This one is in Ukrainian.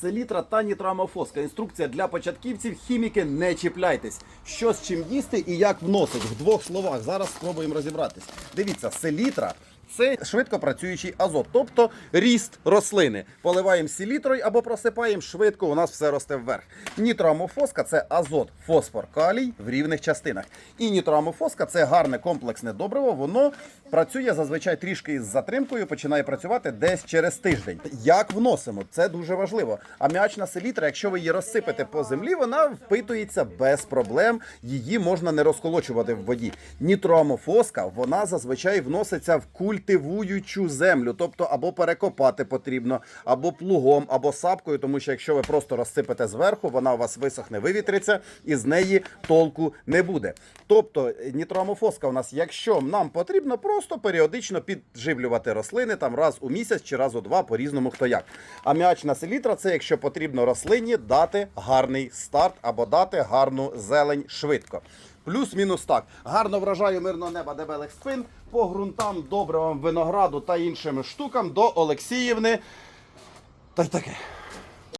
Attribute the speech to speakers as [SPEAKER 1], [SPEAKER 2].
[SPEAKER 1] Селітра та нітрамофоска. Інструкція для початківців. Хіміки не чіпляйтесь. Що з чим їсти і як вносить. В двох словах. Зараз спробуємо розібратись. Дивіться, селітра. Це швидко працюючий азот, тобто ріст рослини. Поливаємо селітрою або просипаємо швидко, у нас все росте вверх. Нітроамофоска це азот, фосфор, калій в рівних частинах. І нітроамофоска це гарне комплексне добриво. Воно працює зазвичай трішки із затримкою, починає працювати десь через тиждень. Як вносимо? Це дуже важливо. Аміачна селітра, якщо ви її розсипете по землі, вона впитується без проблем. Її можна не розколочувати в воді. Нітроамофоска вона зазвичай вноситься в культивуючу землю, тобто або перекопати потрібно, або плугом, або сапкою, тому що якщо ви просто розсипете зверху, вона у вас висохне, вивітриться, і з неї толку не буде. Тобто нітроамофоска у нас, якщо нам потрібно, просто періодично підживлювати рослини там раз у місяць чи раз у два, по різному хто як. Аміачна селітра це якщо потрібно рослині дати гарний старт або дати гарну зелень швидко. Плюс-мінус так. Гарно вражаю мирного неба дебелих спин по ґрунтам, добривам, винограду та іншим штукам до Олексіївни. Та й таке.